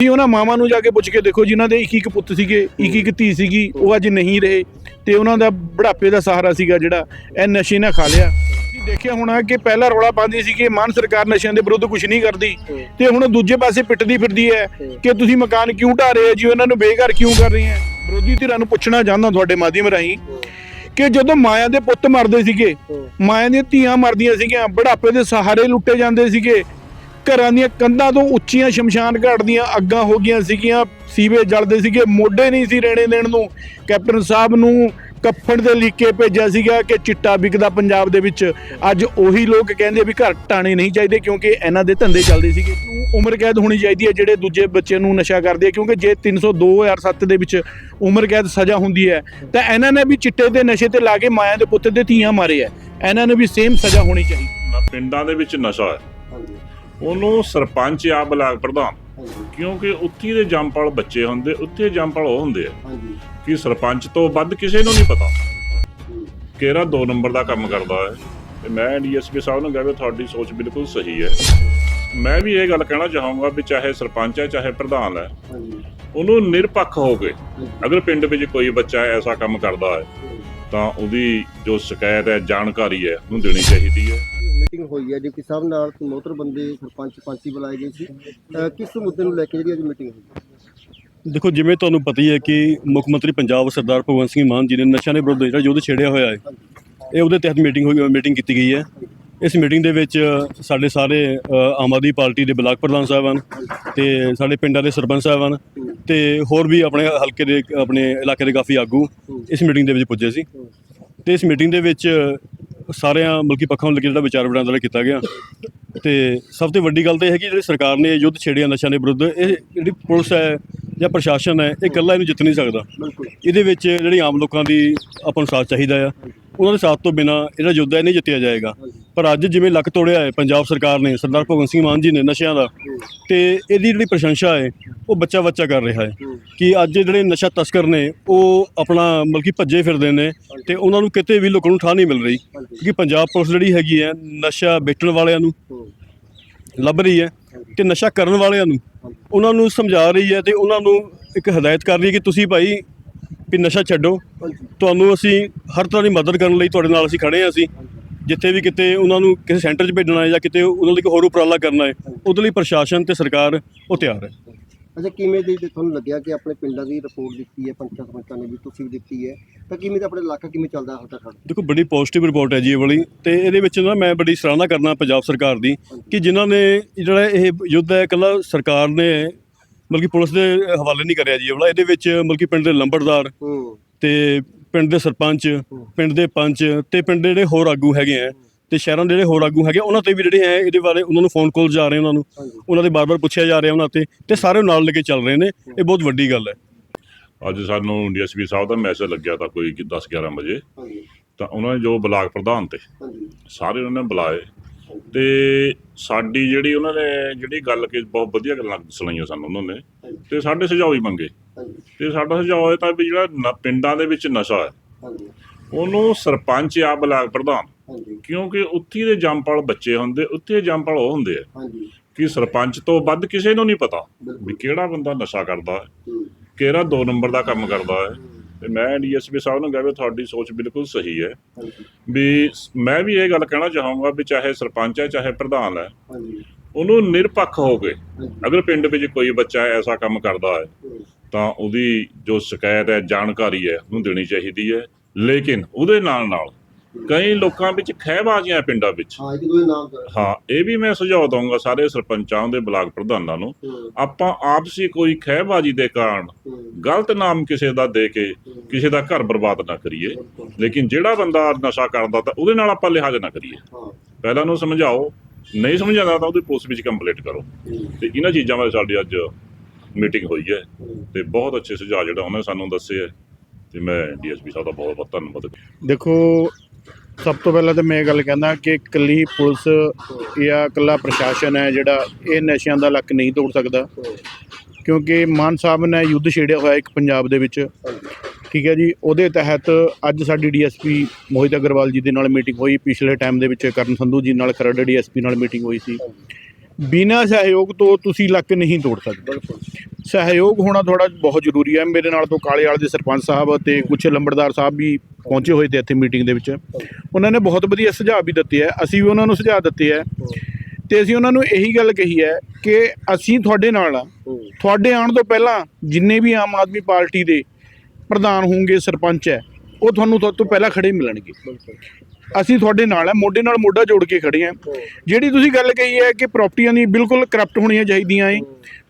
ਜੀ ਉਹਨਾਂ ਮਾਵਾਂ ਨੂੰ ਜਾ ਕੇ ਪੁੱਛ ਕੇ ਦੇਖੋ, ਜਿਨ੍ਹਾਂ ਦੇ ਇੱਕ ਇੱਕ ਪੁੱਤ ਸੀਗੇ, ਇੱਕ ਇੱਕ ਧੀ ਸੀਗੀ, ਉਹ ਅੱਜ ਨਹੀਂ ਰਹੇ। ਤੇ ਉਹਨਾਂ ਦਾ ਬੁਢਾਪੇ ਦਾ ਸਹਾਰਾ ਸੀਗਾ ਜਿਹੜਾ, ਇਹ ਨਸ਼ੇ ਨੇ ਖਾ ਲਿਆ। ਤੁਸੀਂ ਦੇਖਿਆ ਹੋਣਾ ਕਿ ਪਹਿਲਾ ਰੌਲਾ ਪਾਉਂਦੀ ਸੀ ਕਿ ਮਾਨ ਸਰਕਾਰ ਨਸ਼ਿਆਂ ਦੇ ਵਿਰੁੱਧ ਕੁਝ ਨਹੀਂ ਕਰਦੀ। ਤੇ ਹੁਣ ਦੂਜੇ ਪਾਸੇ ਪਿੱਟਦੀ ਫਿਰਦੀ ਹੈ ਕਿ ਤੁਸੀਂ ਮਕਾਨ ਕਿਉਂ ਢਾ ਰਹੇ ਹੋ ਜੀ? ਉਹਨਾਂ ਨੂੰ ਬੇਘਰ ਕਿਉਂ ਕਰ ਰਹੇ ਹੈ? ਵਿਰੋਧੀ ਧਿਰਾਂ ਨੂੰ ਪੁੱਛਣਾ ਚਾਹੁੰਦਾ ਤੁਹਾਡੇ ਮਾਧਿਅਮ ਰਾਹੀਂ ਕਿ ਜਦੋਂ ਮਾਇਆ ਦੇ ਪੁੱਤ ਮਰਦੇ ਸੀਗੇ, ਮਾਇਆ ਦੀਆਂ ਧੀਆਂ ਮਰਦੀਆਂ ਸੀਗੀਆਂ, ਬੁਢਾਪੇ ਦੇ ਸਹਾਰੇ ਲੁੱਟੇ ਜਾਂਦੇ ਸੀਗੇ ਘਰਾਂ ਦੀਆਂ ਕੰਧਾਂ ਤੋਂ ਉੱਚੀਆਂ ਸ਼ਮਸ਼ਾਨ ਘਾਟ ਦੀਆਂ ਅੱਗਾਂ ਹੋ ਗਈਆਂ ਸੀਗੀਆਂ ਸੀਵੇ ਜਲਦੇ ਸੀਗੇ, ਮੋਢੇ ਨਹੀਂ ਸੀ ਰਹਿਣੇ ਦੇਣ ਨੂੰ। ਕੈਪਟਨ ਸਾਹਿਬ ਨੂੰ ਕੱਫਣ ਦੇ ਲਿਖ ਭੇਜਿਆ ਸੀਗਾ ਕਿ ਚਿੱਟਾ ਵਿਕਦਾ ਪੰਜਾਬ ਦੇ ਵਿੱਚ। ਅੱਜ ਉਹੀ ਲੋਕ ਕਹਿੰਦੇ ਵੀ ਘਰ ਟਾਣੇ ਨਹੀਂ ਚਾਹੀਦੇ ਕਿਉਂਕਿ ਇਹਨਾਂ ਦੇ ਧੰਦੇ ਚੱਲਦੇ ਸੀਗੇ। ਉਮਰ ਕੈਦ ਹੋਣੀ ਚਾਹੀਦੀ ਹੈ ਜਿਹੜੇ ਦੂਜੇ ਬੱਚੇ ਨੂੰ ਨਸ਼ਾ ਕਰਦੇ ਆ, ਕਿਉਂਕਿ ਜੇ 302 2007 ਦੇ ਵਿੱਚ ਉਮਰ ਕੈਦ ਸਜ਼ਾ ਹੁੰਦੀ ਹੈ, ਤਾਂ ਇਹਨਾਂ ਨੇ ਵੀ ਚਿੱਟੇ ਤੇ ਨਸ਼ੇ ਤੇ ਲਾ ਕੇ ਮਾਇਆ ਦੇ ਪੁੱਤ ਦੇ ਧੀਆਂ ਮਾਰੇ ਆ। ਇਹਨਾਂ ਨੇ ਵੀ ਸੇਮ ਸਜ਼ਾ ਹੋਣੀ ਚਾਹੀਦੀ। ਨਾ ਪਿੰਡਾਂ ਦੇ ਵਿੱਚ ਨਸ਼ਾ ਹੈ। ਉਹਨੂੰ ਸਰਪੰਚ ਆ ਬਲਾਕ ਪ੍ਰਧਾਨ। ਕਿਉਂਕਿ ਉੱਥੇ ਦੇ ਜੰਮਪਲ ਬੱਚੇ ਹੁੰਦੇ ਉੱਥੇ ਜੰਮਪਲ ਉਹ ਹੁੰਦੇ ਆ। ਹਾਂਜੀ। ਕਿ ਸਰਪੰਚ ਤੋਂ ਵੱਧ ਕਿਸੇ ਨੂੰ ਨਹੀਂ ਪਤਾ। ਕਿਹੜਾ 2 ਨੰਬਰ ਦਾ ਕੰਮ ਕਰਦਾ ਹੈ। ਤੇ ਮੈਂ ਡੀਐਸਪੀ ਸਾਹਿਬ ਨੂੰ ਕਿਹਾ ਵੀ ਤੁਹਾਡੀ ਸੋਚ ਬਿਲਕੁਲ ਸਹੀ ਹੈ। ਮੈਂ ਵੀ ਇਹ ਗੱਲ ਕਹਿਣਾ ਚਾਹਾਂਗਾ ਵੀ ਚਾਹੇ ਸਰਪੰਚ ਹੈ ਚਾਹੇ ਪ੍ਰਧਾਨ ਹੈ ਉਹਨੂੰ ਨਿਰਪੱਖ ਹੋ ਕੇ ਅਗਰ ਪਿੰਡ ਵਿੱਚ ਕੋਈ ਬੱਚਾ ਐਸਾ ਕੰਮ ਕਰਦਾ ਹੂੰ। ਤਾਂ ਉਹਦੀ ਜੋ ਸ਼ਿਕਾਇਤ ਹੈ ਜਾਣਕਾਰੀ ਹੈ ਉਹਨੂੰ ਦੇਣੀ ਚਾਹੀਦੀ ਹੈ। ਮੀਟਿੰਗ ਹੋਈ ਹੈ ਡਿਪਟੀ ਸਾਹਿਬ ਨਾਲ ਮੋਤਰ ਬੰਦੇ, ਸਰਪੰਚ ਪੰਚੀ ਬੁਲਾਏ ਗਏ ਸੀ। ਕਿਸ ਮੁੱਦੇ ਨੂੰ ਲੈ ਕੇ ਜਿਹੜੀ ਅੱਜ ਮੀਟਿੰਗ ਹੋਈ? ਦੇਖੋ, ਜਿਵੇਂ ਤੁਹਾਨੂੰ ਪਤਾ ਹੀ ਹੈ ਕਿ ਮੁੱਖ ਮੰਤਰੀ ਪੰਜਾਬ ਸਰਦਾਰ ਭਗਵੰਤ ਸਿੰਘ ਮਾਨ ਜੀ ਨੇ ਨਸ਼ਿਆਂ ਦੇ ਵਿਰੁੱਧ ਜਿਹੜਾ ਯੁੱਧ ਛੇੜਿਆ ਹੋਇਆ ਹੈ, ਇਹ ਉਹਦੇ ਤਹਿਤ ਮੀਟਿੰਗ ਹੋਈ ਮੀਟਿੰਗ ਕੀਤੀ ਗਈ ਹੈ। ਇਸ ਮੀਟਿੰਗ ਦੇ ਵਿੱਚ ਸਾਡੇ ਸਾਰੇ ਆਮ ਆਦਮੀ ਪਾਰਟੀ ਦੇ ਬਲਾਕ ਪ੍ਰਧਾਨ ਸਾਹਿਬਾਨ ਤੇ ਸਾਡੇ ਪਿੰਡਾਂ ਦੇ ਸਰਪੰਚ ਸਾਹਿਬਾਨ ਤੇ ਹੋਰ ਵੀ ਆਪਣੇ ਹਲਕੇ ਦੇ, ਆਪਣੇ ਇਲਾਕੇ ਦੇ ਕਾਫੀ ਆਗੂ ਇਸ ਮੀਟਿੰਗ ਦੇ ਵਿੱਚ ਪੁੱਜੇ ਸੀ। ਤੇ ਇਸ ਮੀਟਿੰਗ ਦੇ ਵਿੱਚ ਸਾਰਿਆਂ ਮੁਲਕੀ ਪੱਖਾਂ ਨੂੰ ਲੈ ਕੇ ਜਿਹੜਾ ਵਿਚਾਰ ਵਟਾਂਦਰਾ ਕੀਤਾ ਗਿਆ। ਤੇ ਸਭ ਤੋਂ ਵੱਡੀ ਗੱਲ ਤਾਂ ਇਹ ਹੈ ਕਿ ਜਿਹੜੀ ਸਰਕਾਰ ਨੇ ਯੁੱਧ ਛੇੜਿਆ ਨਸ਼ਿਆਂ ਦੇ ਵਿਰੁੱਧ ਇਹ ਜਿਹੜੀ ਪੁਲਿਸ ਹੈ ਜਾਂ ਪ੍ਰਸ਼ਾਸਨ ਹੈ ਇਹ ਇਕੱਲਾ ਇਹਨੂੰ ਜਿੱਤ ਨਹੀਂ ਸਕਦਾ। ਇਹਦੇ ਵਿੱਚ ਜਿਹੜੀ ਆਮ ਲੋਕਾਂ ਦੀ ਆਪਾਂ ਨੂੰ ਸਾਥ ਚਾਹੀਦਾ ਆ। ਉਹਨਾਂ ਦੇ ਸਾਥ ਤੋਂ ਬਿਨਾ ਇਹਦਾ ਯੁੱਧ ਹੈ ਨਹੀਂ ਜਿੱਤਿਆ ਜਾਏਗਾ। ਪਰ ਅੱਜ ਜਿਵੇਂ ਲੱਕ ਤੋੜਿਆ ਹੈ, ਪੰਜਾਬ ਸਰਕਾਰ ਨੇ, ਸਰਦਾਰ ਭਗਵੰਤ ਸਿੰਘ ਮਾਨ ਜੀ ਨੇ ਨਸ਼ਿਆਂ ਦਾ, ਤੇ ਇਹਦੀ ਜਿਹੜੀ ਪ੍ਰਸ਼ੰਸਾ ਹੈ, ਉਹ ਬੱਚਾ ਬੱਚਾ ਕਰ ਰਿਹਾ ਹੈ ਕਿ ਅੱਜ ਜਿਹੜੇ ਨਸ਼ਾ ਤਸਕਰ ਨੇ, ਉਹ ਆਪਣਾ ਮਲਕੀ ਭੱਜੇ ਫਿਰਦੇ ਨੇ ਤੇ ਉਹਨਾਂ ਨੂੰ ਕਿਤੇ ਵੀ ਲੋਕਾਂ ਨੂੰ ਠਾਹ ਨਹੀਂ ਮਿਲ ਰਹੀ ਕਿਉਂਕਿ ਪੰਜਾਬ ਪੁਲਿਸ ਜਿਹੜੀ ਹੈਗੀ ਹੈ, ਨਸ਼ਾ ਵੇਚਣ ਵਾਲਿਆਂ ਨੂੰ ਲੱਭ ਰਹੀ ਹੈ ਤੇ ਨਸ਼ਾ ਕਰਨ ਵਾਲਿਆਂ ਨੂੰ ਉਹਨਾਂ ਨੂੰ ਸਮਝਾ ਰਹੀ ਹੈ ਤੇ ਉਹਨਾਂ ਨੂੰ ਇੱਕ ਹਦਾਇਤ ਕਰ ਰਹੀ ਹੈ ਕਿ ਤੁਸੀਂ ਭਾਈ ਵੀ ਨਸ਼ਾ ਛੱਡੋ। ਤੁਹਾਨੂੰ ਅਸੀਂ ਹਰ ਤਰ੍ਹਾਂ ਦੀ ਮਦਦ ਕਰਨ ਲਈ ਤੁਹਾਡੇ ਨਾਲ ਅਸੀਂ ਖੜੇ ਹਾਂ ਅਸੀਂ। ਜਿੱਥੇ ਵੀ ਕਿਤੇ ਉਹਨਾਂ ਨੂੰ ਕਿਸੇ ਸੈਂਟਰ 'ਚ ਭੇਜਣਾ ਹੈ ਜਾਂ ਕਿਤੇ ਉਹਨਾਂ ਲਈ ਕੋਈ ਹੋਰ ਉਪਰਾਲਾ ਕਰਨਾ ਹੈ ਉਹਦੇ ਲਈ ਪ੍ਰਸ਼ਾਸਨ ਤੇ ਸਰਕਾਰ ਉਹ ਤਿਆਰ ਹੈ। ਅੱਛਾ ਕਿਵੇਂ ਦੀ ਤੁਹਾਨੂੰ ਲੱਗਿਆ ਕਿ ਆਪਣੇ ਪਿੰਡਾਂ ਦੀ ਰਿਪੋਰਟ ਦਿੱਤੀ ਹੈ ਪੰਚਾਇਤ ਸਰਪੰਚਾਂ ਨੇ ਵੀ ਤੁਸੀਂ ਦਿੱਤੀ ਹੈ ਤਾਂ ਕਿਵੇਂ ਦਾ ਆਪਣੇ ਇਲਾਕਾ ਕਿਵੇਂ ਚੱਲਦਾ ਹਾਲ ਤੱਕ ਦੇਖੋ ਬੜੀ ਪੋਜ਼ਿਟਿਵ ਰਿਪੋਰਟ ਹੈ ਜੀ ਇਹ ਵਾਲੀ ਤੇ ਇਹਦੇ ਵਿੱਚ ਨਾ ਮੈਂ ਬੜੀ ਸਰਾਹਨਾ ਕਰਨਾ ਪੰਜਾਬ ਸਰਕਾਰ ਦੀ ਕਿ ਜਿਨ੍ਹਾਂ ਨੇ ਜਿਹੜਾ ਇਹ ਯੁੱਧ ਹੈ ਇਕੱਲਾ ਸਰਕਾਰ ਨੇ ਬਲਕਿ ਪੁਲਿਸ ਦੇ ਹਵਾਲੇ ਨਹੀਂ ਕਰਿਆ ਜੀ ਇਹਦੇ ਵਿੱਚ ਬਲਕਿ ਪਿੰਡ ਦੇ ਲੰਬੜਦਾਰ ਤੇ ਪਿੰਡ ਦੇ ਸਰਪੰਚ ਪਿੰਡ ਦੇ ਪੰਚ ਤੇ ਪਿੰਡ ਦੇ ਜਿਹੜੇ ਹੋਰ ਆਗੂ ਹੈਗੇ ਆ ਤੇ ਸ਼ਹਿਰਾਂ ਦੇ ਜਿਹੜੇ ਹੋਰ ਆਗੂ ਹੈਗੇ ਉਹਨਾਂ ਤੇ ਵੀ ਜਿਹੜੇ ਹੈ ਇਹਦੇ ਬਾਰੇ ਉਹਨਾਂ ਨੂੰ ਫੋਨ ਕਾਲ ਜਾ ਰਹੇ ਉਹਨਾਂ ਨੂੰ। ਉਹਨਾਂ ਦੇ ਬਾਰ-ਬਾਰ ਪੁੱਛਿਆ ਜਾ ਰਿਹਾ ਉਹਨਾਂ ਤੇ ਤੇ ਸਾਰੇ ਨਾਲ ਲੈ ਕੇ ਚੱਲ ਰਹੇ ਨੇ। ਇਹ ਬਹੁਤ ਵੱਡੀ ਗੱਲ ਹੈ। ਅੱਜ ਸਾਨੂੰ ਡੀਐਸਪੀ ਸਾਹਿਬ ਦਾ ਮੈਸੇਜ ਲੱਗਿਆ ਤਾਂ ਕੋਈ 10 11 ਵਜੇ। ਤਾਂ ਉਹਨਾਂ ਨੇ ਜੋ ਬਲਾਕ ਪ੍ਰਧਾਨ ਤੇ ਸਾਰੇ ਉਹਨਾਂ ਨੇ ਬੁਲਾਏ। ਤੇ ਸਾਡੀ ਜਿਹੜੀ ਉਹਨਾਂ ਨੇ ਜਿਹੜੀ ਗੱਲ ਕਿ ਬਹੁਤ ਵਧੀਆ ਗੱਲਾਂ ਸੁਣਾਈਆਂ ਸਾਨੂੰ ਉਹਨਾਂ ਨੇ। ਤੇ ਸਾਡੇ ਸੁਝਾਅ ਵੀ ਮੰਗੇ। ਤੇ ਸਾਡਾ ਸੁਝਾਅ ਇਹ ਤਾਂ ਵੀ ਜਿਹੜਾ ਪਿੰਡਾਂ ਦੇ ਵਿੱਚ ਨਸ਼ਾ ਹੈ ਉਹਨੂੰ ਸਰਪੰਚ ਆ ਬਲਾਕ ਪ੍ਰਧਾਨ ਕਿਉਂਕਿ ਉੱਥੇ ਦੇ ਜੰਮਪਲ ਬੱਚੇ ਹੁੰਦੇ ਉੱਥੇ ਜੰਮਪਲ ਉਹ ਹੁੰਦੇ ਆ। ਕਿ ਸਰਪੰਚ ਤੋਂ ਵੱਧ ਕਿਸੇ ਨੂੰ ਨਹੀਂ ਪਤਾ ਵੀ ਕਿਹੜਾ ਬੰਦਾ ਨਸ਼ਾ ਕਰਦਾ ਹੈ ਹੂੰ, ਕਿਹੜਾ 2 ਨੰਬਰ ਦਾ ਕੰਮ ਕਰਦਾ ਹੈ। ਤੇ ਮੈਂ ਡੀਐਸਪੀ ਸਾਹਿਬ ਨੂੰ ਕਿਹਾ ਵੀ ਤੁਹਾਡੀ ਸੋਚ ਬਿਲਕੁਲ ਸਹੀ ਹੈ। ਵੀ ਮੈਂ ਵੀ ਇਹ ਗੱਲ ਕਹਿਣਾ ਚਾਹਾਂਗਾ ਵੀ ਚਾਹੇ ਸਰਪੰਚ ਹੈ ਚਾਹੇ ਪ੍ਰਧਾਨ ਹੈ ਉਹਨੂੰ ਨਿਰਪੱਖ ਹੋ ਕੇ ਅਗਰ ਪਿੰਡ ਵਿੱਚ ਕੋਈ ਬੱਚਾ ਐਸਾ ਕੰਮ ਕਰਦਾ ਹੂੰ, ਤਾਂ ਉਹਦੀ ਜੋ ਸ਼ਿਕਾਇਤ ਹੈ ਜਾਣਕਾਰੀ ਹੈ ਉਹਨੂੰ ਦੇਣੀ ਚਾਹੀਦੀ ਹੈ। ਲੇਕਿਨ ਉਹਦੇ ਨਾਲ ਨਾਲ ਕਈ ਲੋਕਾਂ ਵਿੱਚ ਖਹਿਬਾਜ਼ੀਆਂ ਪਿੰਡਾਂ ਵਿੱਚ। ਹਾਂ ਇੱਕ ਦੋ ਨਾਮ ਹਾਂ ਇਹ ਵੀ ਮੈਂ ਸੁਝਾਅ ਦਊਂਗਾ ਸਾਰੇ ਸਰਪੰਚਾਂ ਦੇ ਬਲਾਕ ਪ੍ਰਧਾਨਾਂ ਨੂੰ। ਆਪਾਂ ਆਪਸੀ ਕੋਈ ਖਹਿਬਾਜ਼ੀ ਦੇ ਕਾਰਨ ਗਲਤ ਨਾਮ ਕਿਸੇ ਦਾ ਦੇ ਕੇ ਕਿਸੇ ਦਾ ਘਰ ਬਰਬਾਦ ਨਾ ਕਰੀਏ। ਲੇਕਿਨ ਜਿਹੜਾ ਬੰਦਾ ਨਸ਼ਾ ਕਰਦਾ ਤਾਂ ਉਹਦੇ ਨਾਲ ਆਪਾਂ ਲਿਹਾਜ਼ ਨਾ ਕਰੀਏ। ਪਹਿਲਾਂ ਉਹਨੂੰ ਸਮਝਾਓ ਨਹੀਂ ਸਮਝਾਉਂਦਾ ਤਾਂ ਉਹਦੀ ਪੁਲਿਸ ਵਿੱਚ ਕੰਪਲੇਂਟ ਕਰੋ। ਤੇ ਇਹਨਾਂ ਚੀਜ਼ਾਂ ਬਾਰੇ ਸਾਡੀ ਅੱਜ ਮੀਟਿੰਗ ਹੋਈ ਹੈ ਹੂੰ, ਤੇ ਬਹੁਤ ਅੱਛੇ ਸੁਝਾਅ ਜਿਹੜਾ ਉਹਨੇ ਸਾਨੂੰ ਦੱਸੇ ਹੈ। ਤੇ ਮੈਂ ਡੀਐਸਪੀ ਸਾਹਿਬ ਦਾ ਬਹੁਤ ਬਹੁਤ ਧੰਨਵਾਦ। ਦੇਖੋ ਸਭ ਤੋਂ ਪਹਿਲਾਂ ਤਾਂ ਮੈਂ ਇਹ ਗੱਲ ਕਹਿੰਦਾ ਕਿ ਇਕੱਲੀ ਪੁਲਿਸ ਜਾਂ ਇਕੱਲਾ ਪ੍ਰਸ਼ਾਸਨ ਹੈ ਜਿਹੜਾ ਇਹ ਨਸ਼ਿਆਂ ਦਾ ਲੱਕ ਨਹੀਂ ਤੋੜ ਸਕਦਾ। ਕਿਉਂਕਿ ਮਾਨ ਸਾਹਿਬ ਨੇ ਯੁੱਧ ਛੇੜਿਆ ਹੋਇਆ ਇੱਕ ਪੰਜਾਬ ਦੇ ਵਿੱਚ। ਠੀਕ ਹੈ ਜੀ, ਉਹਦੇ ਤਹਿਤ ਅੱਜ ਸਾਡੀ ਡੀਐਸਪੀ ਮੋਹਿਤ ਅਗਰਵਾਲ ਜੀ ਦੇ ਨਾਲ ਮੀਟਿੰਗ ਹੋਈ। ਪਿਛਲੇ ਟਾਈਮ ਦੇ ਵਿੱਚ ਕਰਨ ਸੰਧੂ ਜੀ ਨਾਲ ਖਰੜ ਡੀਐਸਪੀ ਨਾਲ ਮੀਟਿੰਗ ਹੋਈ ਸੀ। ਬਿਨਾਂ ਸਹਿਯੋਗ ਤੋਂ ਤੁਸੀਂ ਲੱਕ ਨਹੀਂ ਤੋੜ ਸਕਦੇ। ਬਿਲਕੁਲ। ਸਹਿਯੋਗ ਹੋਣਾ ਥੋੜਾ ਬਹੁਤ ਜ਼ਰੂਰੀ ਹੈ। ਮੇਰੇ ਨਾਲ ਤੋਂ ਕਾਲੇਵਾਲ ਦੇ ਸਰਪੰਚ ਸਾਹਿਬ ਤੇ ਕੁਝ ਲੰਬੜਦਾਰ ਸਾਹਿਬ ਵੀ ਪਹੁੰਚੇ ਹੋਏ ਤੇ ਇੱਥੇ ਮੀਟਿੰਗ ਦੇ ਵਿੱਚ। ਉਹਨਾਂ ਨੇ ਬਹੁਤ ਵਧੀਆ ਸੁਝਾਅ ਵੀ ਦਿੱਤੇ ਹੈ। ਅਸੀਂ ਵੀ ਉਹਨਾਂ ਨੂੰ ਸੁਝਾਅ ਦਿੱਤੇ ਹੈ। ਤੇ ਅਸੀਂ ਉਹਨਾਂ ਨੂੰ ਇਹੀ ਗੱਲ ਕਹੀ ਹੈ ਕਿ ਅਸੀਂ ਤੁਹਾਡੇ ਨਾਲ ਆ ਤੁਹਾਡੇ ਆਉਣ ਤੋਂ ਪਹਿਲਾਂ ਜਿੰਨੇ ਵੀ ਆਮ ਆਦਮੀ ਪਾਰਟੀ ਦੇ ਪ੍ਰਧਾਨ ਹੋਣਗੇ ਸਰਪੰਚ ਹੈ ਉਹ ਤੁਹਾਨੂੰ ਤੁਹਾਡੇ ਤੋਂ ਪਹਿਲਾਂ ਖੜੇ ਮਿਲਣਗੇ। ਅਸੀਂ ਤੁਹਾਡੇ ਨਾਲ ਹੈ ਮੋਢੇ ਨਾਲ ਮੋਢਾ ਜੋੜ ਕੇ ਖੜੇ ਹਾਂ ਜਿਹੜੀ ਤੁਸੀਂ ਗੱਲ ਕਹੀ ਹੈ ਕਿ ਪ੍ਰਾਪਰਟੀਆਂ ਦੀ ਬਿਲਕੁਲ ਕਰਪਟ ਹੋਣੀਆਂ ਚਾਹੀਦੀਆਂ ਏ।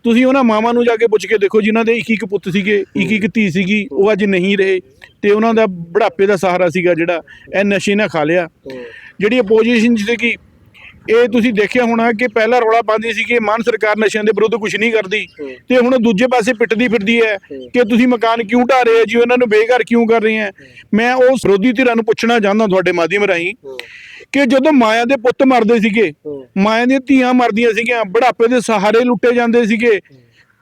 ਤੁਸੀਂ ਉਹਨਾਂ ਮਾਵਾਂ ਨੂੰ ਜਾ ਕੇ ਪੁੱਛ ਕੇ ਦੇਖੋ ਜਿਨ੍ਹਾਂ ਦੇ ਇੱਕ ਇੱਕ ਪੁੱਤ ਸੀਗੇ ਇੱਕ ਇੱਕ ਧੀ ਸੀਗੀ ਉਹ ਅੱਜ ਨਹੀਂ ਰਹੇ। ਤੇ ਉਹਨਾਂ ਦਾ ਬੁਢਾਪੇ ਦਾ ਸਹਾਰਾ ਸੀਗਾ ਜਿਹੜਾ ਇਹ ਨਸ਼ੇ ਨੇ ਖਾ ਲਿਆ। ਜਿਹੜੀ ਆਪੋਜੀਸ਼ਨ ਸੀਗੀ ਇਹ ਤੁਸੀਂ ਦੇਖਿਆ ਹੋਣਾ ਕਿ ਪਹਿਲਾ ਰੌਲਾ ਪਾਉਂਦੀ ਸੀ ਕਿ ਮਾਨ ਸਰਕਾਰ ਨਸ਼ਿਆਂ ਦੇ ਵਿਰੁੱਧ ਕੁਝ ਨਹੀਂ ਕਰਦੀ ਤੇ ਹੁਣ ਦੂਜੇ ਪਾਸੇ ਪਿੱਟਦੀ ਫਿਰਦੀ ਹੈ ਕਿ ਤੁਸੀਂ ਮਕਾਨ ਕਿਉਂ ਢਾ ਰਹੇ ਹੋ ਜੀ? ਉਹਨਾਂ ਨੂੰ ਬੇਘਰ ਕਿਉਂ ਕਰ ਰਹੇ ਹੈ? ਮੈਂ ਉਸ ਵਿਰੋਧੀ ਧਿਰਾਂ ਨੂੰ ਪੁੱਛਣਾ ਚਾਹੁੰਦਾ ਤੁਹਾਡੇ ਮਾਧਿਅਮ ਰਾਹੀਂ ਕਿ ਜਦੋਂ ਮਾਇਆ ਦੇ ਪੁੱਤ ਮਰਦੇ ਸੀਗੇ ਮਾਇਆ ਦੀਆਂ ਧੀਆਂ ਮਰਦੀਆਂ ਸੀਗੀਆਂ ਬੁਢਾਪੇ ਦੇ ਸਹਾਰੇ ਲੁੱਟੇ ਜਾਂਦੇ ਸੀਗੇ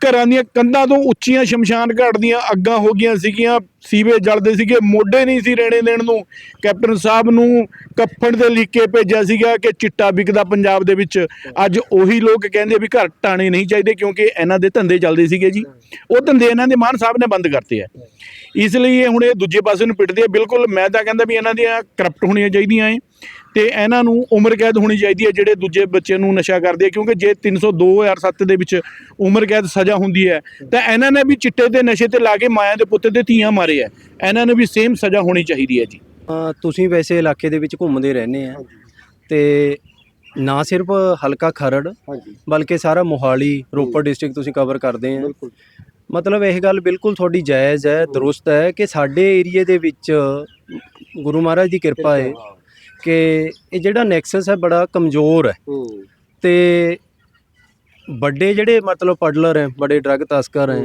ਘਰਾਂ ਦੀਆਂ ਕੰਧਾਂ ਤੋਂ ਉੱਚੀਆਂ ਸ਼ਮਸ਼ਾਨ ਘਾਟ ਦੀਆਂ ਅੱਗਾਂ ਹੋ ਗਈਆਂ ਸੀਗੀਆਂ, ਸੀਵੇ ਜਲਦੇ ਸੀਗੇ, ਮੋਢੇ ਨਹੀਂ ਸੀ ਰਹਿਣੇ ਦੇਣ ਨੂੰ। ਕੈਪਟਨ ਸਾਹਿਬ ਨੂੰ ਕੱਫਣ ਦੇ ਲੀਕੇ ਭੇਜਿਆ ਸੀਗਾ ਕਿ ਚਿੱਟਾ ਵਿਕਦਾ ਪੰਜਾਬ ਦੇ ਵਿੱਚ। ਅੱਜ ਉਹੀ ਲੋਕ ਕਹਿੰਦੇ ਵੀ ਘਰ ਟਾਣੇ ਨਹੀਂ ਚਾਹੀਦੇ ਕਿਉਂਕਿ ਇਹਨਾਂ ਦੇ ਧੰਦੇ ਚੱਲਦੇ ਸੀਗੇ ਜੀ। ਉਹ ਧੰਦੇ ਇਹਨਾਂ ਦੇ ਮਾਨ ਸਾਹਿਬ ਨੇ ਬੰਦ ਕਰਤੇ ਆ। ਇਸ ਲਈ ਇਹ ਹੁਣ ਇਹ ਦੂਜੇ ਪਾਸੇ ਨੂੰ ਪਿੱਟਦੇ ਆ। ਬਿਲਕੁਲ ਮੈਂ ਤਾਂ ਕਹਿੰਦਾ ਵੀ ਇਹਨਾਂ ਦੀਆਂ ਕਰਪਟ ਹੋਣੀਆਂ ਚਾਹੀਦੀਆਂ ਏ। ਤੇ ਇਹਨਾਂ ਨੂੰ ਉਮਰ ਕੈਦ ਹੋਣੀ ਚਾਹੀਦੀ ਹੈ ਜਿਹੜੇ ਦੂਜੇ ਬੱਚੇ ਨੂੰ ਨਸ਼ਾ ਕਰਦੇ ਆ ਕਿਉਂਕਿ ਜੇ 302 2007 ਦੇ ਵਿੱਚ ਉਮਰ ਕੈਦ ਸਜ਼ਾ ਹੁੰਦੀ ਹੈ ਤਾਂ ਇਹਨਾਂ ਨੇ ਵੀ ਚਿੱਟੇ ਤੇ ਨਸ਼ੇ ਤੇ ਲਾ ਕੇ ਮਾਇਆ ਦੇ ਪੁੱਤ ਤੇ ਧੀਆਂ ਮਾਰੇ ਆ। ਇਹਨਾਂ ਨੂੰ ਵੀ ਸੇਮ ਸਜ਼ਾ ਹੋਣੀ ਚਾਹੀਦੀ ਹੈ ਜੀ। ਤੁਸੀਂ ਵੈਸੇ ਇਲਾਕੇ ਦੇ ਵਿੱਚ ਘੁੰਮਦੇ ਰਹਿੰਦੇ ਆ ਤੇ ਨਾ ਸਿਰਫ ਹਲਕਾ ਖਰੜ ਹਾਂਜੀ। ਬਲਕਿ ਸਾਰਾ ਮੋਹਾਲੀ ਰੋਪੜ ਡਿਸਟ੍ਰਿਕਟ ਤੁਸੀਂ ਕਵਰ ਕਰਦੇ ਆ। ਬਿਲਕੁਲ। ਮਤਲਬ ਇਹ ਗੱਲ ਬਿਲਕੁਲ ਤੁਹਾਡੀ ਜਾਇਜ਼ ਹੈ ਦਰੁਸਤ ਹੈ ਕਿ ਸਾਡੇ ਏਰੀਏ ਦੇ ਵਿੱਚ ਗੁਰੂ ਮਹਾਰਾਜ ਦੀ ਕਿਰਪਾ ਹੈ। ਕਿ ਇਹ ਜਿਹੜਾ ਨੈਕਸਸ ਹੈ ਬੜਾ ਕਮਜ਼ੋਰ ਹੈ। ਤੇ ਵੱਡੇ ਜਿਹੜੇ ਮਤਲਬ ਪਡਲਰ ਹੈ ਬੜੇ ਡਰੱਗ ਤਸਕਰ ਹੈ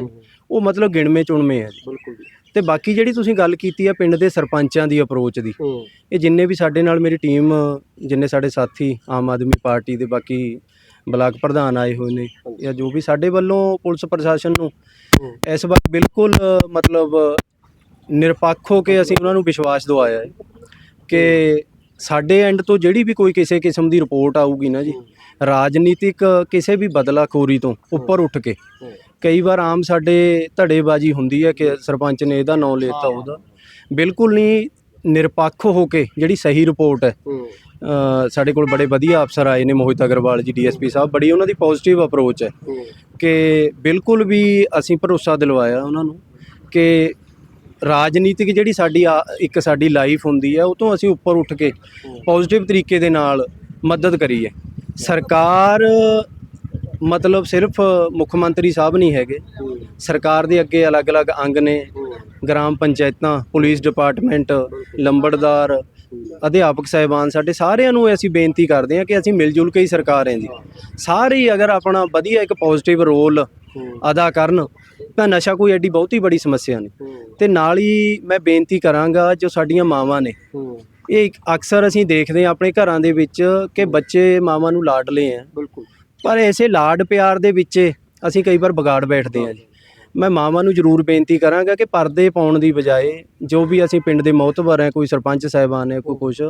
ਉਹ ਮਤਲਬ ਗਿਣਵੇਂ ਚੁਣਵੇਂ ਹੈ ਜੀ। ਬਿਲਕੁਲ ਤੇ ਬਾਕੀ ਜਿਹੜੀ ਤੁਸੀਂ ਗੱਲ ਕੀਤੀ ਹੈ ਪਿੰਡ ਦੇ ਸਰਪੰਚਾਂ ਦੀ ਅਪਰੋਚ ਦੀ ਇਹ ਜਿੰਨੇ ਵੀ ਸਾਡੇ ਨਾਲ ਮੇਰੀ ਟੀਮ ਜਿੰਨੇ ਸਾਡੇ ਸਾਥੀ ਆਮ ਆਦਮੀ ਪਾਰਟੀ ਦੇ ਬਾਕੀ ਬਲਾਕ ਪ੍ਰਧਾਨ ਆਏ ਹੋਏ ਨੇ ਜਾਂ ਜੋ ਵੀ ਸਾਡੇ ਵੱਲੋਂ ਪੁਲਿਸ ਪ੍ਰਸ਼ਾਸਨ ਨੂੰ। ਇਸ ਵਾਰ ਬਿਲਕੁਲ ਮਤਲਬ ਨਿਰਪੱਖ ਹੋ ਕੇ ਅਸੀਂ ਉਹਨਾਂ ਨੂੰ ਵਿਸ਼ਵਾਸ ਦਿਵਾਇਆ ਹੈ ਕਿ ਸਾਡੇ ਐਂਡ ਤੋਂ ਜਿਹੜੀ ਵੀ ਕੋਈ ਕਿਸੇ ਕਿਸਮ ਦੀ ਰਿਪੋਰਟ ਆਊਗੀ ਨਾ ਜੀ ਰਾਜਨੀਤਿਕ ਕਿਸੇ ਵੀ ਬਦਲਾਖੋਰੀ ਤੋਂ ਉੱਪਰ ਉੱਠ ਕੇ। ਕਈ ਵਾਰ ਆਮ ਸਾਡੇ ਧੜੇਬਾਜ਼ੀ ਹੁੰਦੀ ਹੈ ਕਿ ਸਰਪੰਚ ਨੇ ਇਹਦਾ ਨਾਂ ਲੇਤਾ ਉਹਦਾ। ਬਿਲਕੁਲ ਨਹੀਂ ਨਿਰਪੱਖ ਹੋ ਕੇ ਜਿਹੜੀ ਸਹੀ ਰਿਪੋਰਟ ਹੈ। ਸਾਡੇ ਕੋਲ ਬੜੇ ਵਧੀਆ ਅਫਸਰ ਆਏ ਨੇ ਮੋਹਿਤ ਅਗਰਵਾਲ ਜੀ ਡੀਐਸਪੀ ਸਾਹਿਬ ਬੜੀ ਉਹਨਾਂ ਦੀ ਪੋਜ਼ਿਟਿਵ ਅਪਰੋਚ ਹੂੰ। ਕਿ ਬਿਲਕੁਲ ਵੀ ਅਸੀਂ ਭਰੋਸਾ ਦਿਲਵਾਇਆ ਉਹਨਾਂ ਨੂੰ ਕਿ ਰਾਜਨੀਤਿਕ ਜਿਹੜੀ ਸਾਡੀ ਆ- ਇੱਕ ਸਾਡੀ ਲਾਈਫ ਹੁੰਦੀ ਹੈ ਉਹ ਤੋਂ ਅਸੀਂ ਉੱਪਰ ਉੱਠ ਕੇ ਪੋਜ਼ਿਟਿਵ ਤਰੀਕੇ ਦੇ ਨਾਲ ਮਦਦ ਕਰੀਏ। ਸਰਕਾਰ ਮਤਲਬ ਸਿਰਫ ਮੁੱਖ ਮੰਤਰੀ ਸਾਹਿਬ ਨਹੀਂ ਹੈਗੇ। ਸਰਕਾਰ ਦੇ ਅੱਗੇ ਅਲੱਗ-ਅਲੱਗ ਅੰਗ ਨੇ। ਗ੍ਰਾਮ ਪੰਚਾਇਤਾਂ, ਪੁਲਿਸ ਡਿਪਾਰਟਮੈਂਟ ਲੰਬੜਦਾਰ, ਅਧਿਆਪਕ ਸਾਹਿਬਾਨ, ਸਾਡੇ ਸਾਰਿਆਂ ਨੂੰ ਅਸੀਂ ਬੇਨਤੀ ਕਰਦੇ ਹਾਂ ਕਿ ਅਸੀਂ ਮਿਲ ਜੁਲ ਕੇ ਹੀ ਸਰਕਾਰ ਹੈ ਜੀ। ਸਾਰੇ ਹੀ ਅਗਰ ਆਪਣਾ ਵਧੀਆ ਇੱਕ ਪੋਜ਼ਿਟਿਵ ਰੋਲ ਅਦਾ ਕਰਨ ਤਾਂ ਨਸ਼ਾ ਕੋਈ ਐਡੀ ਬਹੁਤੀ ਬੜੀ ਸਮੱਸਿਆ ਨਹੀਂ। ਹੂੰ। ਤੇ ਨਾਲ ਹੀ ਮੈਂ ਬੇਨਤੀ ਕਰਾਂਗਾ ਜੋ ਸਾਡੀਆਂ ਮਾਵਾਂ ਨੇ ਇਹ ਅਕਸਰ ਅਸੀਂ ਦੇਖਦੇ ਹਾਂ ਆਪਣੇ ਘਰਾਂ ਦੇ ਵਿੱਚ ਕਿ ਬੱਚੇ ਮਾਵਾਂ ਨੂੰ ਲਾਡਲੇ ਆ। ਬਿਲਕੁਲ। ਪਰ ਐਸੇ ਲਾਡ ਪਿਆਰ ਦੇ ਵਿੱਚ ਅਸੀਂ ਕਈ ਵਾਰ ਵਿਗਾੜ ਬੈਠਦੇ ਹਾਂ ਜੀ। ਮੈਂ ਮਾਵਾਂ ਨੂੰ ਜ਼ਰੂਰ ਬੇਨਤੀ ਕਰਾਂਗਾ ਕਿ ਪਰਦੇ ਪਾਉਣ ਦੀ ਬਜਾਏ ਜੋ ਵੀ ਅਸੀਂ ਪਿੰਡ ਦੇ ਮੌਤਬਰ ਹੈ ਕੋਈ ਸਰਪੰਚ ਸਾਹਿਬਾਨ ਹੈ ਕੋਈ ਕੁਛ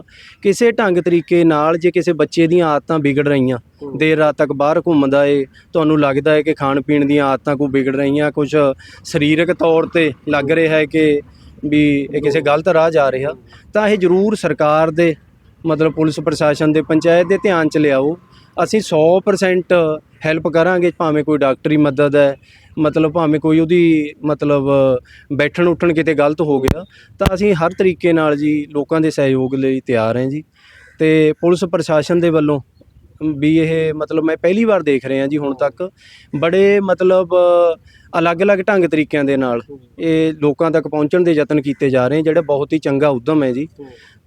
ਕਿਸੇ ਢੰਗ ਤਰੀਕੇ ਨਾਲ ਜੇ ਕਿਸੇ ਬੱਚੇ ਦੀਆਂ ਆਦਤਾਂ ਵਿਗੜ ਰਹੀਆਂ ਦੇਰ ਰਾਤ ਤੱਕ ਬਾਹਰ ਘੁੰਮਦਾ ਏ ਤੁਹਾਨੂੰ ਲੱਗਦਾ ਹੈ ਕਿ ਖਾਣ ਪੀਣ ਦੀਆਂ ਆਦਤਾਂ ਕੋਈ ਵਿਗੜ ਰਹੀਆਂ ਕੁਝ ਸਰੀਰਕ ਤੌਰ ਤੇ ਲੱਗ ਰਿਹਾ ਹੈ ਕਿ ਵੀ ਇਹ ਕਿਸੇ ਗਲਤ ਰਾਹ ਜਾ ਰਿਹਾ ਤਾਂ ਇਹ ਜ਼ਰੂਰ ਸਰਕਾਰ ਦੇ ਮਤਲਬ ਪੁਲਿਸ ਪ੍ਰਸ਼ਾਸਨ ਦੇ ਪੰਚਾਇਤ ਦੇ ਧਿਆਨ ਚ ਲਿਆਓ। ਅਸੀਂ 100% ਹੈਲਪ ਕਰਾਂਗੇ ਭਾਵੇਂ ਕੋਈ ਡਾਕਟਰੀ ਮਦਦ ਹੈ ਮਤਲਬ ਭਾਵੇਂ ਕੋਈ ਉਹਦੀ ਮਤਲਬ ਬੈਠਣ ਉੱਠਣ ਕਿਤੇ ਗਲਤ ਹੋ ਗਿਆ, ਤਾਂ ਅਸੀਂ ਹਰ ਤਰੀਕੇ ਨਾਲ ਜੀ ਲੋਕਾਂ ਦੇ ਸਹਿਯੋਗ ਲਈ ਤਿਆਰ ਹਾਂ ਜੀ। ਤੇ ਪੁਲਿਸ ਪ੍ਰਸ਼ਾਸਨ ਦੇ ਵੱਲੋਂ ਵੀ ਇਹ ਮਤਲਬ ਮੈਂ ਪਹਿਲੀ ਵਾਰ ਦੇਖ ਰਿਹਾ ਜੀ ਹੁਣ ਤੱਕ, ਬੜੇ ਮਤਲਬ ਅਲੱਗ-ਅਲੱਗ ਢੰਗ ਤਰੀਕਿਆਂ ਦੇ ਨਾਲ ਇਹ ਲੋਕਾਂ ਤੱਕ ਪਹੁੰਚਣ ਦੇ ਯਤਨ ਕੀਤੇ ਜਾ ਰਹੇ, ਜਿਹੜਾ ਬਹੁਤ ਹੀ ਚੰਗਾ ਉਦਮ ਹੈ ਜੀ।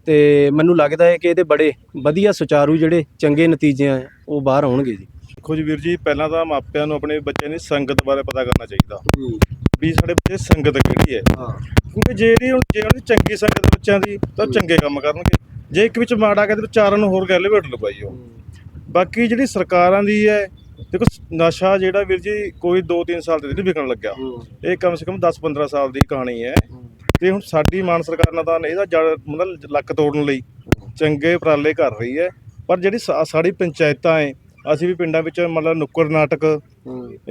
ਤੇ ਮੈਨੂੰ ਲੱਗਦਾ ਹੈ ਕਿ ਇਹਦੇ ਬੜੇ ਵਧੀਆ ਸੁਚਾਰੂ ਜਿਹੜੇ ਚੰਗੇ ਨਤੀਜੇ ਆ, ਉਹ ਬਾਹਰ ਆਉਣਗੇ ਜੀ। ਦੇਖੋ ਜੀ ਵੀਰ ਜੀ ਪਹਿਲਾਂ ਤਾਂ ਮਾਪਿਆਂ ਨੂੰ ਆਪਣੇ ਬੱਚੇ ਦੀ ਸੰਗਤ ਬਾਰੇ ਪਤਾ ਕਰਨਾ ਚਾਹੀਦਾ। ਵੀ ਸਾਡੇ ਬੱਚੇ ਸੰਗਤ ਕਿਹੜੀ ਹੈ? ਕਿਉਂਕਿ ਜਿਹੜੀ ਹੁਣ ਜੇ ਉਹਨਾਂ ਦੀ ਚੰਗੀ ਸੰਗਤ ਬੱਚਿਆਂ ਦੀ ਤਾਂ ਚੰਗੇ ਕੰਮ ਕਰਨਗੇ। ਜੇ ਇੱਕ ਵਿੱਚ ਮਾੜਾ ਕਹਿੰਦੇ ਤਾਂ ਚਾਰਾਂ ਨੂੰ ਹੋਰ ਗੱਲ ਵੇਟ ਲਗਵਾਈ ਉਹ। ਬਾਕੀ ਜਿਹੜੀ ਸਰਕਾਰਾਂ ਦੀ ਹੈ ਦੇਖੋ ਨਸ਼ਾ ਜਿਹੜਾ ਵੀਰ ਜੀ ਕੋਈ 2-3 ਸਾਲ ਤੇ ਨਹੀਂ ਵਿਕਣ ਲੱਗਿਆ। ਇਹ ਕਮ ਸੇ ਕਮ 10-15 ਸਾਲ ਦੀ ਕਹਾਣੀ ਹੈ। ਤੇ ਹੁਣ ਸਾਡੀ ਮਾਨ ਸਰਕਾਰ ਨਾਲ ਤਾਂ ਇਹਦਾ ਜੜ ਮਤਲਬ ਲੱਕ ਤੋੜਨ ਲਈ ਚੰਗੇ ਉਪਰਾਲੇ ਕਰ ਰਹੀ ਹੈ। ਪਰ ਜਿਹੜੀ ਸਾਡੀ ਪੰਚਾਇਤਾਂ ਹੈ ਅਸੀਂ ਵੀ ਪਿੰਡਾਂ ਵਿੱਚ ਮਤਲਬ ਨੁੱਕੜ ਨਾਟਕ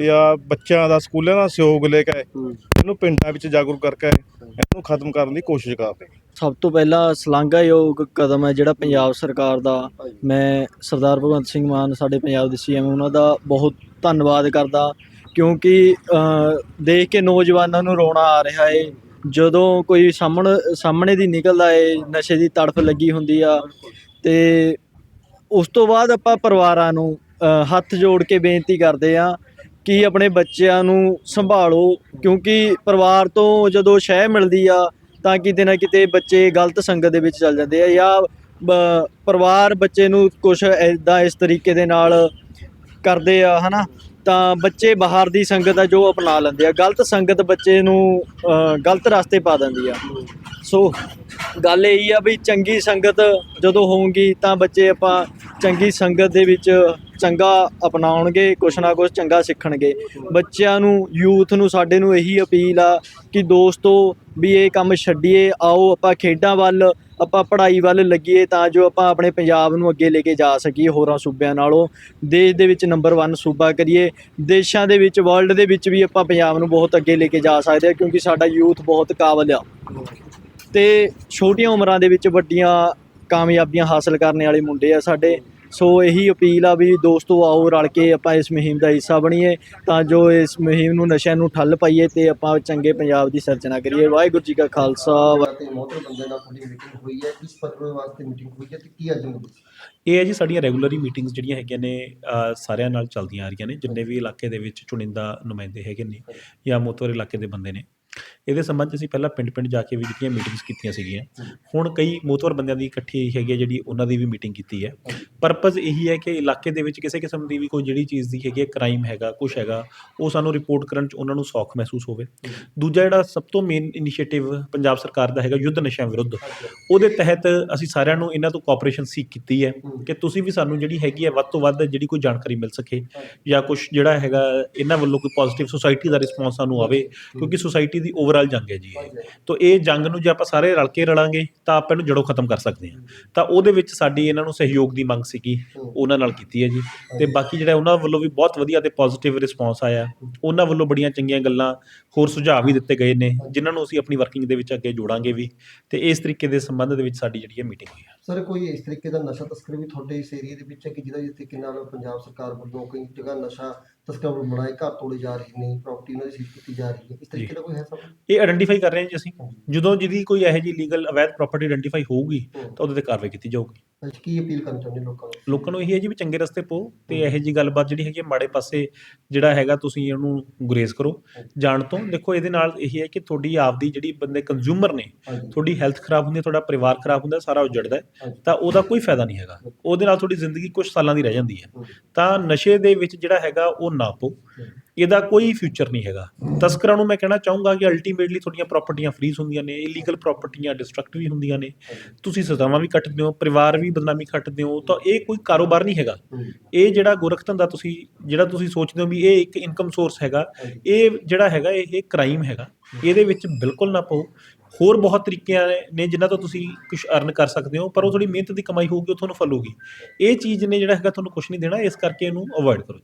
ਜਾਂ ਬੱਚਿਆਂ ਦਾ ਸਕੂਲਾਂ ਦਾ ਸਹਿਯੋਗ ਲੈ ਕੇ ਇਹਨੂੰ ਪਿੰਡਾਂ ਵਿੱਚ ਜਾਗਰੂਕ ਕਰਕੇ ਇਹਨੂੰ ਖਤਮ ਕਰਨ ਦੀ ਕੋਸ਼ਿਸ਼ ਕਰਦੇ ਸਭ ਤੋਂ ਪਹਿਲਾਂ ਸ਼ਲਾਘਾਯੋਗ ਕਦਮ ਹੈ ਜਿਹੜਾ ਪੰਜਾਬ ਸਰਕਾਰ ਦਾ। ਮੈਂ ਸਰਦਾਰ ਭਗਵੰਤ ਸਿੰਘ ਮਾਨ ਸਾਡੇ ਪੰਜਾਬ ਦੇ ਸੀਐਮ ਉਹਨਾਂ ਦਾ ਬਹੁਤ ਧੰਨਵਾਦ ਕਰਦਾ। ਕਿਉਂਕਿ ਦੇਖ ਕੇ ਨੌਜਵਾਨਾਂ ਨੂੰ ਰੋਣਾ ਆ ਰਿਹਾ ਏ। ਜਦੋਂ ਕੋਈ ਸਾਹਮਣੇ ਸਾਹਮਣੇ ਦੀ ਨਿਕਲਦਾ ਏ ਨਸ਼ੇ ਦੀ ਤੜਫ ਲੱਗੀ ਹੁੰਦੀ ਆ। ਤੇ ਉਸ ਤੋਂ ਬਾਅਦ ਆਪਾਂ ਪਰਿਵਾਰਾਂ ਨੂੰ ਹੱਥ ਜੋੜ ਕੇ ਬੇਨਤੀ ਕਰਦੇ ਆ ਕਿ ਆਪਣੇ ਬੱਚਿਆਂ ਨੂੰ ਸੰਭਾਲੋ, ਕਿਉਂਕਿ ਪਰਿਵਾਰ ਤੋਂ ਜਦੋਂ ਸ਼ਹਿ ਮਿਲਦੀ ਆ, ਤਾਂ ਕਿਤੇ ਨਾ ਕਿਤੇ ਬੱਚੇ ਗਲਤ ਸੰਗਤ ਦੇ ਵਿੱਚ ਚੱਲ ਜਾਂਦੇ ਆ ਜਾਂ, ਬ- ਪਰਿਵਾਰ ਬੱਚੇ ਨੂੰ ਕੁਝ ਐਦਾਂ ਇਸ ਤਰੀਕੇ ਦੇ ਨਾਲ ਕਰਦੇ ਆ, ਹਨਾ? ਤਾਂ ਬੱਚੇ ਬਾਹਰ ਦੀ ਸੰਗਤ ਆ ਜੋ ਅਪਣਾ ਲੈਂਦੇ ਆ। ਗਲਤ ਸੰਗਤ ਬੱਚੇ ਨੂੰ ਗਲਤ ਰਸਤੇ ਪਾ ਦਿੰਦੀ ਆ। ਸੋ, ਗੱਲ ਇਹੀ ਆ ਵੀ ਚੰਗੀ ਸੰਗਤ ਜਦੋਂ ਹੋਊਗੀ, ਤਾਂ ਬੱਚੇ ਆਪਾਂ ਚੰਗੀ ਸੰਗਤ ਦੇ ਵਿੱਚ ਚੰਗਾ ਅਪਣਾਉਣਗੇ, ਕੁਛ ਨਾ ਕੁਛ ਚੰਗਾ ਸਿੱਖਣਗੇ। ਬੱਚਿਆਂ ਨੂੰ, ਯੂਥ ਨੂੰ, ਸਾਡੇ ਨੂੰ ਇਹੀ ਅਪੀਲ ਆ ਕਿ ਦੋਸਤੋ ਵੀ ਇਹ ਕੰਮ ਛੱਡੀਏ, ਆਓ ਆਪਾਂ ਖੇਡਾਂ ਵੱਲ, ਆਪਾਂ ਪੜ੍ਹਾਈ ਵੱਲ ਲੱਗੀਏ ਤਾਂ ਜੋ ਆਪਾਂ ਆਪਣੇ ਪੰਜਾਬ ਨੂੰ ਅੱਗੇ ਲੈ ਕੇ ਜਾ ਸਕੀਏ ਹੋਰਾਂ ਸੂਬਿਆਂ ਨਾਲੋਂ। ਦੇਸ਼ ਦੇ ਵਿੱਚ ਨੰਬਰ 1 ਸੂਬਾ ਕਰੀਏ, ਦੇਸ਼ਾਂ ਦੇ ਵਿੱਚ ਵਰਲਡ ਦੇ ਵਿੱਚ ਵੀ ਆਪਾਂ ਪੰਜਾਬ ਨੂੰ ਬਹੁਤ ਅੱਗੇ ਲੈ ਕੇ ਜਾ ਸਕਦੇ ਹਾਂ ਕਿਉਂਕਿ ਸਾਡਾ ਯੂਥ ਬਹੁਤ ਕਾਬਲ ਆ। ਤੇ ਛੋਟੀਆਂ ਉਮਰਾਂ ਦੇ ਵਿੱਚ ਵੱਡੀਆਂ ਕਾਮਯਾਬੀਆਂ ਹਾਸਲ ਕਰਨ ਵਾਲੇ ਮੁੰਡੇ ਆ ਸਾਡੇ। ਸੋ ਇਹੀ ਅਪੀਲ ਆ ਵੀ ਦੋਸਤੋ ਆਓ ਰਲ ਕੇ ਆਪਾਂ ਇਸ ਮੁਹਿੰਮ ਦਾ ਹਿੱਸਾ ਬਣੀਏ ਤਾਂ ਜੋ ਇਸ ਮੁਹਿੰਮ ਨੂੰ ਨਸ਼ਿਆਂ ਨੂੰ ਠੱਲ ਪਾਈਏ ਤੇ ਆਪਾਂ ਚੰਗੇ ਪੰਜਾਬ ਦੀ ਸਿਰਜਣਾ ਕਰੀਏ। ਵਾਹਿਗੁਰੂ ਜੀ ਕਾ ਖਾਲਸਾ ਤੇ ਮੋਹਤਰ ਬੰਦੇ ਨਾਲ ਤੁਹਾਡੀ ਮੀਟਿੰਗ ਹੋਈ ਹੈ। ਕਿਸ ਪਰਪਸ ਵਾਸਤੇ ਮੀਟਿੰਗ ਹੋਈ ਹੈ ਤੇ ਕੀ ਅੱਜ ਮੁੱਦੇ ਸੀ ਇਹ ਹੈ ਜੀ ਸਾਡੀਆਂ ਰੈਗੂਲਰੀ ਮੀਟਿੰਗਸ ਜਿਹੜੀਆਂ ਹੈਗੀਆਂ ਨੇ ਸਾਰਿਆਂ ਨਾਲ ਚੱਲਦੀਆਂ ਆ ਰਹੀਆਂ ਨੇ। ਜਿੰਨੇ ਵੀ ਇਲਾਕੇ ਦੇ ਵਿੱਚ ਚੁਣਿੰਦਾ ਨੁਮਾਇੰਦੇ ਹੈਗੇ ਨੇ ਜਾਂ ਮੋਤਵਰ ਇਲਾਕੇ ਦੇ ਬੰਦੇ ਨੇ ਇਹਦੇ ਸੰਬੰਧ 'ਚ ਅਸੀਂ ਪਹਿਲਾਂ ਪਿੰਡ-ਪਿੰਡ ਜਾ ਕੇ ਵੀ ਜਿਹੜੀਆਂ ਮੀਟਿੰਗਸ ਕੀਤੀਆਂ ਸੀਗੀਆਂ। ਹੁਣ ਕਈ ਮੋਤਵਰ ਬੰਦਿਆਂ ਦੀ ਇਕੱਠੀ ਹੈਗੀ ਹੈ ਜਿਹੜੀ ਉਹਨਾਂ ਦੀ ਵੀ ਮੀਟਿੰਗ ਕੀਤੀ ਹੈ। ਪਰਪਸ ਇਹੀ ਹੈ ਕਿ ਇਲਾਕੇ ਦੇ ਵਿੱਚ ਕਿਸੇ ਕਿਸਮ ਦੀ ਵੀ ਕੋਈ ਜਿਹੜੀ ਚੀਜ਼ ਦੀ ਹੈਗੀ ਹੈ ਕ੍ਰਾਈਮ ਹੈਗਾ ਕੁਝ ਹੈਗਾ, ਉਹ ਸਾਨੂੰ ਰਿਪੋਰਟ ਕਰਨ 'ਚ ਉਹਨਾਂ ਨੂੰ ਸੌਖ ਮਹਿਸੂਸ ਹੋਵੇ। ਦੂਜਾ ਜਿਹੜਾ ਸਭ ਤੋਂ ਮੇਨ ਇਨੀਸ਼ੀਏਟਿਵ ਪੰਜਾਬ ਸਰਕਾਰ ਦਾ ਹੈਗਾ ਯੁੱਧ ਨਸ਼ਿਆਂ ਵਿਰੁੱਧ। ਉਹਦੇ ਤਹਿਤ ਅਸੀਂ ਸਾਰਿਆਂ ਨੂੰ ਇਹਨਾਂ ਤੋਂ ਕੋਆਪਰੇਸ਼ਨ ਸੀਕ ਕੀਤੀ ਹੈ ਕਿ ਤੁਸੀਂ ਵੀ ਸਾਨੂੰ ਜਿਹੜੀ ਹੈਗੀ ਹੈ ਵੱਧ ਤੋਂ ਵੱਧ ਜਿਹੜੀ ਕੋਈ ਜਾਣਕਾਰੀ ਮਿਲ ਸਕੇ ਜਾਂ ਕੁਝ ਜਿਹੜਾ ਹੈਗਾ, ਇਹਨਾਂ ਵੱਲੋਂ ਕੋਈ ਪੋਜ਼ਿਟਿਵ ਸੋਸਾਇਟੀ ਦਾ ਰਿਸਪੌਂਸ ਸਾਨੂੰ ਆਵੇ। ਕਿਉਂਕਿ ਸੁਸਾਇਟੀ ਦੀ ਓਵਰਆਲ ਜੰਗ ਹੈ ਜੀ ਇਹ। ਤੋਂ ਇਹ ਜੰਗ ਨੂੰ ਜੇ ਆਪਾਂ ਸਾਰੇ ਰਲ ਕੇ ਰਲਾਂਗੇ, ਤਾਂ ਆਪਾਂ ਇਹਨੂੰ ਜੜੋਂ ਖਤਮ ਕਰ ਸਕਦੇ ਹਾਂ। ਤਾਂ ਉਹਦੇ ਵਿੱਚ ਸਾਡੀ ਇਹਨਾਂ ਨੂੰ ਸਹਿਯੋਗ ਦੀ ਮੰਗ ਸੀਗੀ, ਉਹਨਾਂ ਨਾਲ ਕੀਤੀ ਹੈ ਜੀ। ਤੇ ਬਾਕੀ ਜਿਹੜਾ ਉਹਨਾਂ ਵੱਲੋਂ ਵੀ ਬਹੁਤ ਵਧੀਆ ਤੇ ਪੋਜ਼ਿਟਿਵ ਰਿਸਪੌਂਸ ਆਇਆ। ਉਹਨਾਂ ਵੱਲੋਂ ਬੜੀਆਂ ਚੰਗੀਆਂ ਗੱਲਾਂ, ਹੋਰ ਸੁਝਾਅ ਵੀ ਦਿੱਤੇ ਗਏ ਨੇ, ਜਿਨ੍ਹਾਂ ਨੂੰ ਅਸੀਂ ਆਪਣੀ ਵਰਕਿੰਗ ਦੇ ਵਿੱਚ ਅੱਗੇ ਜੋੜਾਂਗੇ ਵੀ। ਤੇ ਇਸ ਤਰੀਕੇ ਦੇ ਸੰਬੰਧ ਦੇ ਵਿੱਚ ਸਾਡੀ ਜਿਹੜੀ ਹੈ ਮੀਟਿੰਗ ਹੋਈ ਹੈ। ਸਰ, ਕੋਈ ਇਸ ਤਰੀਕੇ ਦਾ ਨਸ਼ਾ ਤਸਕਰ ਵੀ ਤੁਹਾਡੇ ਇਸ ਏਰੀਆ ਦੇ ਵਿੱਚ ਹੈ ਕਿ ਜਿਹਦਾ ਜਿਸ ਤਰੀਕੇ ਨਾਲ ਪੰਜਾਬ ਸਰਕਾਰ ਵੱਲੋਂ ਕਈ ਜਗ੍ਹਾ ਨਸ਼ਾ ਤਸਕਰ ਬਣਾਏ ਘਰ ਤੋੜੇ ਜਾ ਰਹੇ ਨੇ ਪ੍ਰਾਪਰਟੀ ਉਹਨਾਂ ਦੀ ਸੀਜ਼ ਕੀਤੀ ਜਾ ਰਹੀ ਹੈ। ਇਸ ਤਰੀਕੇ ਦਾ ਕੋਈ ਹੈ ਸਭ? ਇਹ ਆਇਡੈਂਟੀਫਾਈ ਕਰ ਰਹੇ ਹਾਂ ਜੀ ਅਸੀਂ। ਜਦੋਂ ਜਿਹਦੀ ਕੋਈ ਇਹੋ ਜਿਹੀ ਲੀਗਲ ਅਵੈਧ ਪ੍ਰਾਪਰਟੀ ਆਇਡੈਂਟੀਫਾਈ ਹੋਊਗੀ ਤਾਂ ਉਹਦੇ ਤੇ ਕਾਰਵਾਈ ਕੀਤੀ ਜਾਊਗੀ। ਅੱਜ ਕੀ ਅਪੀਲ ਕਰਨਾ ਚਾਹੁੰਦੇ ਲੋਕਾਂ ਨੂੰ? ਲੋਕਾਂ ਨੂੰ ਇਹ ਹੈ ਜੀ ਵੀ ਚੰਗੇ ਰਸਤੇ ਪਾਓ ਤੇ ਇਹੋ ਜਿਹੀ ਗੱਲਬਾਤ ਜਿਹੜੀ ਹੈਗੀ ਹੈ ਮਾੜੇ ਪਾਸੇ ਜਿਹੜਾ ਹੈਗਾ ਤੁਸੀਂ ਉਹਨੂੰ ਗੁਰੇਜ਼ ਕਰੋ। ਜਾਣ ਤੋਂ ਦੇਖੋ ਇਹਦੇ ਨਾਲ ਇਹ ਹੈ ਕਿ ਤੁਹਾਡੀ ਆਪਦੀ ਜਿਹੜੀ ਬੰਦੇ ਕੰਜ਼ਿਊਮਰ ਨੇ ਤੁਹਾਡੀ ਹੈਲਥ ਖਰਾਬ ਹੁੰਦੀ ਹੈ ਤੁਹਾਡਾ ਪਰਿਵਾਰ ਖਰਾਬ ਹੁੰਦਾ ਸਾਰਾ ਉਜੜਦਾ ਤਾਂ ਉਹਦਾ ਕੋਈ ਫਾਇਦਾ ਨਹੀਂ ਹੈਗਾ। ਉਹਦੇ ਨਾਲ ਤੁਹਾਡੀ ਜ਼ਿੰਦਗੀ ਕੁਝ ਸਾਲਾਂ ਦੀ ਰਹਿ ਜਾਂਦੀ ਹੈ। ਤਾਂ ਨਸ਼ੇ ਦੇ ਵਿੱਚ ਜਿਹੜਾ ਹੈਗਾ ਉਹ ਨਾ ਪਾਓ ਇਹਦਾ ਕੋਈ ਫਿਊਚਰ ਨਹੀਂ ਹੈਗਾ। ਤਸਕਰਾਂ ਨੂੰ ਮੈਂ ਕਹਿਣਾ ਚਾਹੂੰਗਾ ਕਿ ਅਲਟੀਮੇਟਲੀ ਤੁਹਾਡੀਆਂ ਪ੍ਰਾਪਰਟੀਆਂ ਫਰੀਜ਼ ਹੁੰਦੀਆਂ ਨੇ ਇਲੀਗਲ ਪ੍ਰਾਪਰਟੀਆਂ ਡਿਸਟਰਕਟ ਵੀ ਹੁੰਦੀਆਂ ਨੇ। ਤੁਸੀਂ ਸਜ਼ਾਵਾਂ ਵੀ ਕੱਟਦੇ ਹੋ, ਪਰਿਵਾਰ ਵੀ ਬਦਨਾਮੀ ਕੱਟਦੇ ਹੋ, ਤਾਂ ਇਹ ਕੋਈ ਕਾਰੋਬਾਰ ਨਹੀਂ ਹੈਗਾ। ਇਹ ਜਿਹੜਾ ਗੋਰਖ ਧੰਦਾ ਤੁਸੀਂ, ਜਿਹੜਾ ਤੁਸੀਂ ਸੋਚਦੇ ਹੋ ਵੀ ਇਹ ਇੱਕ ਇਨਕਮ ਸੋਰਸ ਹੈਗਾ, ਇਹ ਜਿਹੜਾ ਹੈਗਾ, ਇਹ ਕ੍ਰਾਈਮ ਹੈਗਾ। ਇਹਦੇ ਵਿੱਚ ਬਿਲਕੁਲ ਨਾ ਪਾਓ। ਹੋਰ ਬਹੁਤ ਤਰੀਕਿਆਂ ਨੇ- ਨੇ ਜਿਨ੍ਹਾਂ ਤੋਂ ਤੁਸੀਂ ਕੁਝ ਅਰਨ ਕਰ ਸਕਦੇ ਹੋ, ਪਰ ਉਹ ਥੋੜੀ ਮਿਹਨਤ ਦੀ ਕਮਾਈ ਹੋਊਗੀ, ਉਹ ਤੁਹਾਨੂੰ ਫਲੂਗੀ। ਇਹ ਚੀਜ਼ ਨੇ ਜਿਹੜਾ ਹੈਗਾ, ਤੁਹਾਨੂੰ ਕੁਝ ਨਹੀਂ ਦੇਣਾ, ਇਸ ਕਰਕੇ ਇਹਨੂੰ ਅਵੋਇਡ ਕਰੋ।